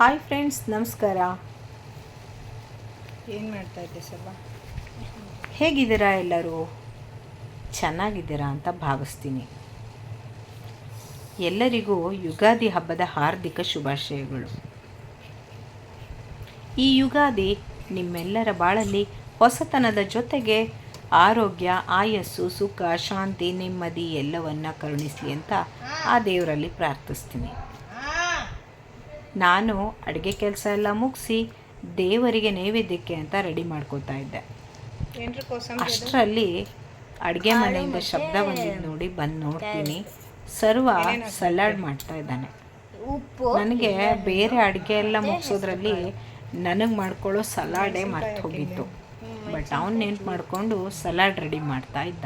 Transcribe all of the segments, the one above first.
Hi friends ನಮಸ್ಕಾರ. ಏನು ಮಾಡ್ತಾ ಇದ್ದೆ ಸಲ್ವಾ ಹೇಗಿದ್ದೀರಾ ಎಲ್ಲರೂ? ಚೆನ್ನಾಗಿದ್ದೀರಾ ಅಂತ ಭಾವಿಸ್ತೀನಿ. ಎಲ್ಲರಿಗೂ ಯುಗಾದಿ ಹಬ್ಬದ ಹಾರ್ದಿಕ ಶುಭಾಶಯಗಳು. ಈ ಯುಗಾದಿ ನಿಮ್ಮೆಲ್ಲರ ಬಾಳಲ್ಲಿ ಹೊಸತನದ ಜೊತೆಗೆ ಆರೋಗ್ಯ ಆಯಸ್ಸು ಸುಖ ಶಾಂತಿ ನೆಮ್ಮದಿ ಎಲ್ಲವನ್ನ ಕರುಣಿಸಿ ಅಂತ ಆ ದೇವರಲ್ಲಿ ಪ್ರಾರ್ಥಿಸ್ತೀನಿ. ನಾನು ಅಡುಗೆ ಕೆಲಸ ಎಲ್ಲ ಮುಗಿಸಿ ದೇವರಿಗೆ ನೈವೇದ್ಯಕ್ಕೆ ಅಂತ ರೆಡಿ ಮಾಡ್ಕೋತಾ ಇದ್ದೆ. ಅಷ್ಟರಲ್ಲಿ ಅಡುಗೆ ಮನೆಯಿಂದ ಶಬ್ದ ಬಂದಿದ್ದು ನೋಡಿ ಬಂದು ನೋಡ್ತೀನಿ. ಸರ್ವ ಸಲಾಡ್ ಮಾಡ್ತಾ ಇದ್ದಾನೆ. ಉಪ್ಪು? ನನಗೆ ಬೇರೆ ಅಡುಗೆ ಎಲ್ಲ ಮುಗಿಸೋದ್ರಲ್ಲಿ ನನಗೆ ಮಾಡ್ಕೊಳ್ಳೋ ಸಲಾಡೇ ಮರ್ತು ಹೋಗಿತ್ತು. ಬಟ್ ಅವನು ನೆನ್ಪು ಮಾಡಿಕೊಂಡು ಸಲಾಡ್ ರೆಡಿ ಮಾಡ್ತಾ ಇದ್ದ.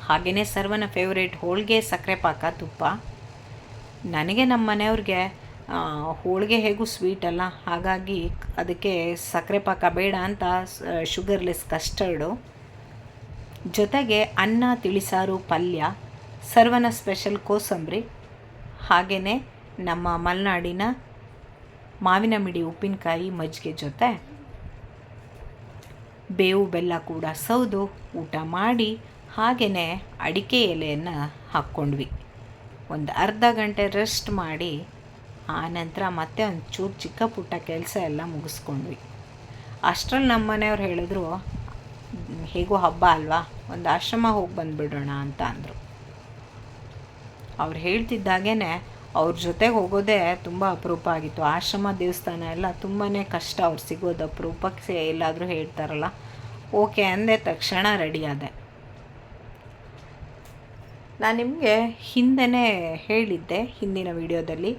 ಹಾಗೆಯೇ ಸರ್ವನ ಫೇವ್ರೇಟ್ ಹೋಳಿಗೆ ಸಕ್ಕರೆ ಪಾಕ ತುಪ್ಪ. ನನಗೆ ನಮ್ಮ ಮನೆಯವ್ರಿಗೆ ಹೋಳಿಗೆ ಹೇಗೂ ಸ್ವೀಟ್ ಅಲ್ಲ. ಹಾಗಾಗಿ ಅದಕ್ಕೆ ಸಕ್ಕರೆ ಪಾಕ ಬೇಡ ಅಂತ ಶುಗರ್ಲೆಸ್ ಕಸ್ಟರ್ಡು ಜೊತೆಗೆ ಅನ್ನ, ತಿಳಿಸಾರು, ಪಲ್ಯ, ಸರ್ವನ ಸ್ಪೆಷಲ್ ಕೋಸಂಬರಿ. ಹಾಗೆಯೇ ನಮ್ಮ ಮಲೆನಾಡಿನ ಮಾವಿನ ಮಿಡಿ ಉಪ್ಪಿನಕಾಯಿ ಮಜ್ಜಿಗೆ ಜೊತೆ ಬೇವು ಬೆಲ್ಲ ಕೂಡ ಸೌದು, ಊಟ ಮಾಡಿ ಹಾಗೆಯೇ ಅಡಿಕೆ ಎಲೆಯನ್ನು ಹಾಕ್ಕೊಂಡ್ವಿ. ಒಂದು ಅರ್ಧ ಗಂಟೆ ರೆಸ್ಟ್ ಮಾಡಿ ಆ ನಂತರ ಮತ್ತೆ ಒಂದು ಚೂರು ಚಿಕ್ಕ ಪುಟ್ಟ ಕೆಲಸ ಎಲ್ಲ ಮುಗಿಸ್ಕೊಂಡ್ವಿ. ಅಷ್ಟರಲ್ಲಿ ನಮ್ಮ ಮನೆಯವ್ರು ಹೇಳಿದ್ರು, ಹೇಗೋ ಹೇಗೂ ಹಬ್ಬ ಅಲ್ವಾ? ಒಂದು ಆಶ್ರಮ ಹೋಗಿ ಬಂದುಬಿಡೋಣ ಅಂತ ಅಂದರು. ಅವ್ರು ಹೇಳ್ತಿದ್ದಾಗೇ ಅವ್ರ ಜೊತೆಗೆ ಹೋಗೋದೇ ತುಂಬ ಅಪರೂಪ ಆಗಿತ್ತು. ಆಶ್ರಮ ದೇವಸ್ಥಾನ ಎಲ್ಲ ತುಂಬಾ ಕಷ್ಟ. ಅವ್ರು ಸಿಗೋದು ಅಪರೂಪಕ್ಕೆ ಎಲ್ಲಾದರೂ ಹೇಳ್ತಾರಲ್ಲ. ಓಕೆ ಅಂದೆ ತಕ್ಷಣ ರೆಡಿ ಆದೆ. ನಾನು ನಿಮಗೆ ಹಿಂದೆ ಹೇಳಿದ್ದೆ ಹಿಂದಿನ ವಿಡಿಯೋದಲ್ಲಿ.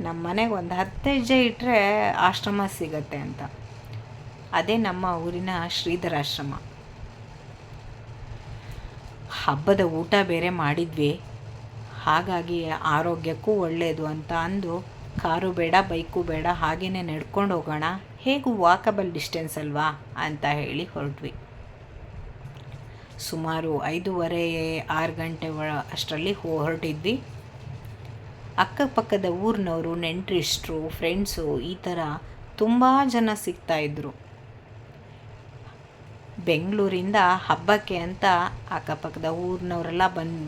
ನಮ್ಮ ಮನೆಗೆ ಒಂದು ಹತ್ತು ಹೆಜ್ಜೆ ಇಟ್ಟರೆ ಆಶ್ರಮ ಸಿಗತ್ತೆ ಅಂತ. ಅದೇ ನಮ್ಮ ಊರಿನ ಶ್ರೀಧರಾಶ್ರಮ. ಹಬ್ಬದ ಊಟ ಬೇರೆ ಮಾಡಿದ್ವಿ. ಹಾಗಾಗಿ ಆರೋಗ್ಯಕ್ಕೂ ಒಳ್ಳೆಯದು ಅಂತ ಅಂದು ಕಾರು ಬೇಡ, ಬೈಕು ಬೇಡ ಹಾಗೇ ನಡ್ಕೊಂಡು ಹೋಗೋಣ, ಹೇಗೂ ವಾಕಬಲ್ ಡಿಸ್ಟೆನ್ಸ್ ಅಲ್ವಾ ಅಂತ ಹೇಳಿ ಹೊರಟ್ವಿ. ಸುಮಾರು ಐದೂವರೆ, ಆರು ಗಂಟೆ ಒಳ ಅಷ್ಟರಲ್ಲಿ ಹೊರಟಿದ್ವಿ. ಅಕ್ಕಪಕ್ಕದ ಊರಿನವರು, ನೆಂಟರಿಷ್ಟರು ಫ್ರೆಂಡ್ಸು ಈ ಥರ ತುಂಬ ಜನ ಸಿಗ್ತಾಯಿದ್ರು ಬೆಂಗಳೂರಿಂದ ಹಬ್ಬಕ್ಕೆ ಅಂತ ಅಕ್ಕಪಕ್ಕದ ಊರಿನವರೆಲ್ಲ ಬಂದು,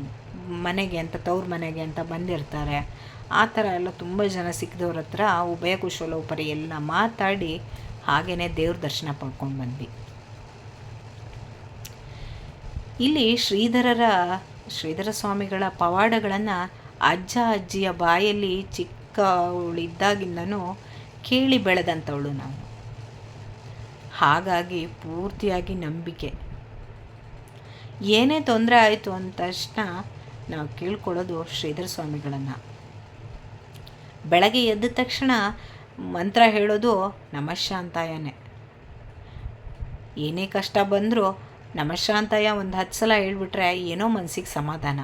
ಮನೆಗೆ ಅಂತ, ತವ್ರ ಮನೆಗೆ ಅಂತ ಬಂದಿರ್ತಾರೆ. ಆ ಥರ ಎಲ್ಲ ತುಂಬ ಜನ ಸಿಕ್ಕಿದವ್ರ ಹತ್ರ ಉಭಯ ಕುಶಲೋಪರಿ ಎಲ್ಲ ಮಾತಾಡಿ ಹಾಗೆಯೇ ದೇವ್ರ ದರ್ಶನ ಪಡ್ಕೊಂಡು ಬಂದ್ವಿ. ಇಲ್ಲಿ ಶ್ರೀಧರರ, ಶ್ರೀಧರ ಸ್ವಾಮಿಗಳ ಪವಾಡಗಳನ್ನು ಅಜ್ಜ ಅಜ್ಜಿಯ ಬಾಯಲ್ಲಿ ಚಿಕ್ಕವಳಿದ್ದಾಗಿಂದನೂ ಕೇಳಿ ಬೆಳೆದಂಥವಳು ನಾವು. ಹಾಗಾಗಿ ಪೂರ್ತಿಯಾಗಿ ನಂಬಿಕೆ. ಏನೇ ತೊಂದರೆ ಆಯಿತು ಅಂದ ತಕ್ಷಣ ನಾವು ಕೇಳ್ಕೊಳ್ಳೋದು ಶ್ರೀಧರ ಸ್ವಾಮಿಗಳನ್ನು ಬೆಳಗ್ಗೆ ಎದ್ದ ತಕ್ಷಣ ಮಂತ್ರ ಹೇಳೋದು ನಮಃಶಾಂತಾಯನೇ. ಏನೇ ಕಷ್ಟ ಬಂದರೂ ನಮಶಾಂತಾಯ ಒಂದು ಹತ್ತು ಸಲ ಹೇಳ್ಬಿಟ್ರೆ ಏನೋ ಮನಸ್ಸಿಗೆ ಸಮಾಧಾನ.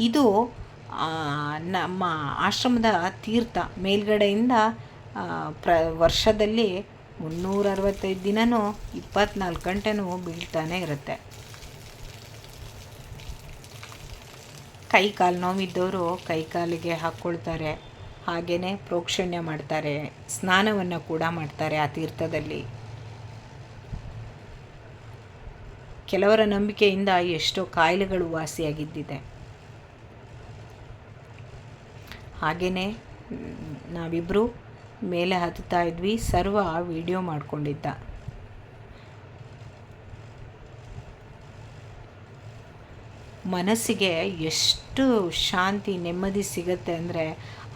ಇದು ನಮ್ಮ ಆಶ್ರಮದ ತೀರ್ಥ. ಮೇಲ್ಗಡೆಯಿಂದ ಪ್ರ, ವರ್ಷದಲ್ಲಿ ಮುನ್ನೂರ ಅರವತ್ತೈದು ದಿನವೂ ಇಪ್ಪತ್ತ್ನಾಲ್ಕು ಗಂಟೆನೂ ಬೀಳ್ತಾನೆ ಇರುತ್ತೆ. ಕೈ ಕಾಲು ನೋವಿದ್ದವರು ಕೈ ಕಾಲಿಗೆ ಹಾಕ್ಕೊಳ್ತಾರೆ. ಹಾಗೆಯೇ ಪ್ರೋಕ್ಷಣ್ಯ ಮಾಡ್ತಾರೆ, ಸ್ನಾನವನ್ನು ಕೂಡ ಮಾಡ್ತಾರೆ ಆ ತೀರ್ಥದಲ್ಲಿ. ಕೆಲವರ ನಂಬಿಕೆಯಿಂದ ಎಷ್ಟೋ ಕಾಯಿಲೆಗಳು ವಾಸಿಯಾಗಿದ್ದಿದೆ. ಹಾಗೆಯೇ ನಾವಿಬ್ಬರು ಮೇಲೆ ಹತ್ತುತ್ತಾ ಇದ್ವಿ, ಸರ್ವ ವಿಡಿಯೋ ಮಾಡಿಕೊಂಡಿದ್ದ. ಮನಸ್ಸಿಗೆ ಎಷ್ಟು ಶಾಂತಿ, ನೆಮ್ಮದಿ ಸಿಗತ್ತೆ ಅಂದರೆ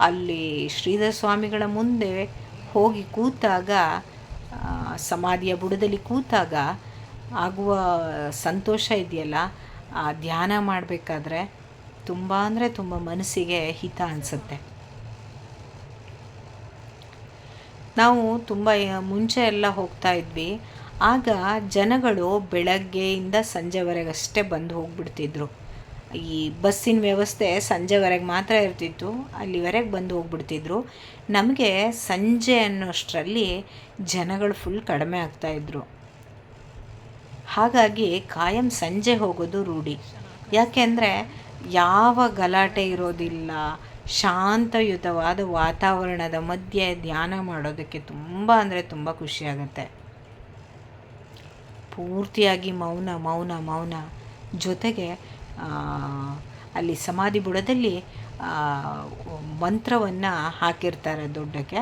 ಅಲ್ಲಿ ಶ್ರೀಧರ ಸ್ವಾಮಿಗಳ ಮುಂದೆ ಹೋಗಿ ಕೂತಾಗ ಸಮಾಧಿಯ ಬುಡದಲ್ಲಿ ಕೂತಾಗ ಆಗುವ ಸಂತೋಷ ಇದೆಯಲ್ಲ, ಆ ಧ್ಯಾನ ಮಾಡಬೇಕಾದ್ರೆ ತುಂಬ ಅಂದರೆ ತುಂಬ ಮನಸ್ಸಿಗೆ ಹಿತ ಅನಿಸುತ್ತೆ. ನಾವು ತುಂಬ ಮುಂಚೆ ಎಲ್ಲ ಹೋಗ್ತಾ ಇದ್ವಿ. ಆಗ ಜನಗಳು ಬೆಳಗ್ಗೆಯಿಂದ ಸಂಜೆವರೆಗಷ್ಟೇ ಬಂದು ಹೋಗ್ಬಿಡ್ತಿದ್ರು. ಈ ಬಸ್ಸಿನ ವ್ಯವಸ್ಥೆ ಸಂಜೆವರೆಗೆ ಮಾತ್ರ ಇರ್ತಿತ್ತು, ಅಲ್ಲಿವರೆಗೆ ಬಂದು ಹೋಗ್ಬಿಡ್ತಿದ್ರು. ನಮಗೆ ಸಂಜೆ ಅನ್ನೋಷ್ಟರಲ್ಲಿ ಜನಗಳು ಫುಲ್ ಕಡಿಮೆ ಆಗ್ತಾಯಿದ್ರು ಹಾಗಾಗಿ ಕಾಯಂ ಸಂಜೆ ಹೋಗೋದು ರೂಢಿ. ಯಾಕೆಂದರೆ ಯಾವ ಗಲಾಟೆ ಇರೋದಿಲ್ಲ. ಶಾಂತಯುತವಾದ ವಾತಾವರಣದ ಮಧ್ಯೆ ಧ್ಯಾನ ಮಾಡೋದಕ್ಕೆ ತುಂಬ ಅಂದರೆ ತುಂಬ ಖುಷಿಯಾಗುತ್ತೆ ಪೂರ್ತಿಯಾಗಿ ಮೌನ ಮೌನ ಮೌನ. ಜೊತೆಗೆ ಅಲ್ಲಿ ಸಮಾಧಿ ಬುಡದಲ್ಲಿ ಮಂತ್ರವನ್ನು ಹಾಕಿರ್ತಾರೆ ದೊಡ್ಡಕ್ಕೆ,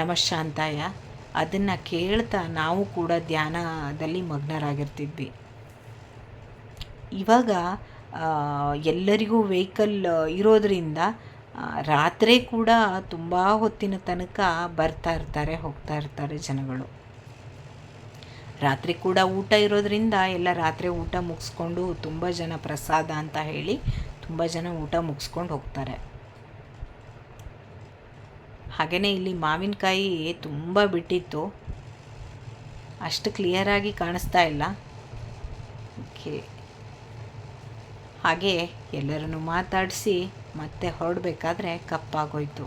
ನಮಶಾಂತಾಯ. ಅದನ್ನು ಕೇಳ್ತಾ ನಾವು ಕೂಡ ಧ್ಯಾನದಲ್ಲಿ ಮಗ್ನರಾಗಿರ್ತಿದ್ವಿ. ಇವಾಗ ಎಲ್ಲರಿಗೂ ವೆಹಿಕಲ್ ಇರೋದರಿಂದ ರಾತ್ರಿ ಕೂಡ ತುಂಬ ಹೊತ್ತಿನ ತನಕ ಬರ್ತಾ ಇರ್ತಾರೆ, ಹೋಗ್ತಾ ಇರ್ತಾರೆ ಜನಗಳು. ರಾತ್ರಿ ಕೂಡ ಊಟ ಇರೋದರಿಂದ ಎಲ್ಲ ರಾತ್ರಿ ಊಟ ಮುಗಿಸ್ಕೊಂಡು ತುಂಬ ಜನ ಪ್ರಸಾದ ಅಂತ ಹೇಳಿ ತುಂಬ ಜನ ಊಟ ಮುಗಿಸ್ಕೊಂಡು ಹೋಗ್ತಾರೆ. ಹಾಗೆಯೇ ಇಲ್ಲಿ ಮಾವಿನಕಾಯಿ ತುಂಬ ಬಿಟ್ಟಿತ್ತು. ಅಷ್ಟು ಕ್ಲಿಯರಾಗಿ ಕಾಣಿಸ್ತಾ ಇಲ್ಲ. ಓಕೆ ಹಾಗೆ ಎಲ್ಲರನ್ನು ಮಾತಾಡಿಸಿ ಮತ್ತೆ ಹೊರಡಬೇಕಾದ್ರೆ ಕಪ್ಪಾಗೋಯ್ತು.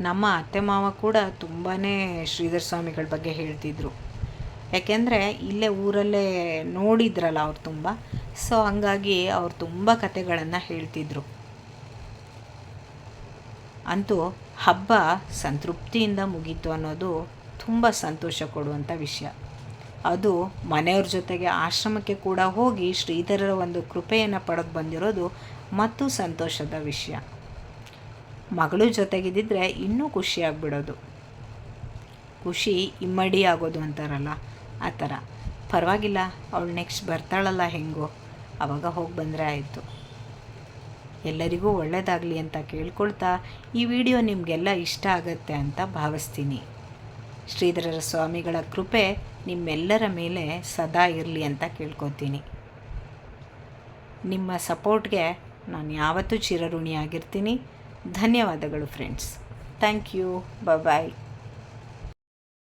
ನಮ್ಮ ಅತ್ತೆ ಮಾವ ಕೂಡ ತುಂಬಾ ಶ್ರೀಧರ ಸ್ವಾಮಿಗಳ ಬಗ್ಗೆ ಹೇಳ್ತಿದ್ರು. ಯಾಕೆಂದರೆ ಇಲ್ಲೇ ಊರಲ್ಲೇ ನೋಡಿದ್ರಲ್ಲ ಅವ್ರು ತುಂಬ, ಸೊ ಹಂಗಾಗಿ ಅವ್ರು ತುಂಬ ಕತೆಗಳನ್ನು ಹೇಳ್ತಿದ್ರು. ಅಂತೂ ಹಬ್ಬ ಸಂತೃಪ್ತಿಯಿಂದ ಮುಗೀತು ಅನ್ನೋದು ತುಂಬ ಸಂತೋಷ ಕೊಡುವಂಥ ವಿಷಯ. ಅದು ಮನೆಯವ್ರ ಜೊತೆಗೆ ಆಶ್ರಮಕ್ಕೆ ಕೂಡ ಹೋಗಿ ಶ್ರೀಧರರ ಒಂದು ಕೃಪೆಯನ್ನು ಪಡೆದು ಬಂದಿರೋದು ಮತ್ತು ಸಂತೋಷದ ವಿಷಯ. ಮಗಳು ಜೊತೆಗಿದ್ದಿದ್ರೆ ಇನ್ನೂ ಖುಷಿಯಾಗ್ಬಿಡೋದು. ಖುಷಿ ಇಮ್ಮಡಿ ಆಗೋದು ಅಂತಾರಲ್ಲ, ಆ ಥರ. ಪರವಾಗಿಲ್ಲ, ಅವಳು ನೆಕ್ಸ್ಟ್ ಬರ್ತಾಳಲ್ಲ ಹೆಂಗೋ. ಆವಾಗ ಹೋಗಿ ಬಂದರೆ ಆಯಿತು. ಎಲ್ಲರಿಗೂ ಒಳ್ಳೆಯದಾಗಲಿ ಅಂತ ಕೇಳ್ಕೊಳ್ತಾ ಈ ವಿಡಿಯೋ ನಿಮಗೆಲ್ಲ ಇಷ್ಟ ಆಗತ್ತೆ ಅಂತ ಭಾವಿಸ್ತೀನಿ. ಶ್ರೀಧರರ ಸ್ವಾಮಿಗಳ ಕೃಪೆ ನಿಮ್ಮೆಲ್ಲರ ಮೇಲೆ ಸದಾ ಇರಲಿ ಅಂತ ಕೇಳ್ಕೊತೀನಿ. ನಿಮ್ಮ ಸಪೋರ್ಟ್ಗೆ ನಾನು ಯಾವತ್ತೂ ಚಿರಋಣಿಯಾಗಿರ್ತೀನಿ. ಧನ್ಯವಾದಗಳು ಫ್ರೆಂಡ್ಸ್. Thank you. ಬಾಯ್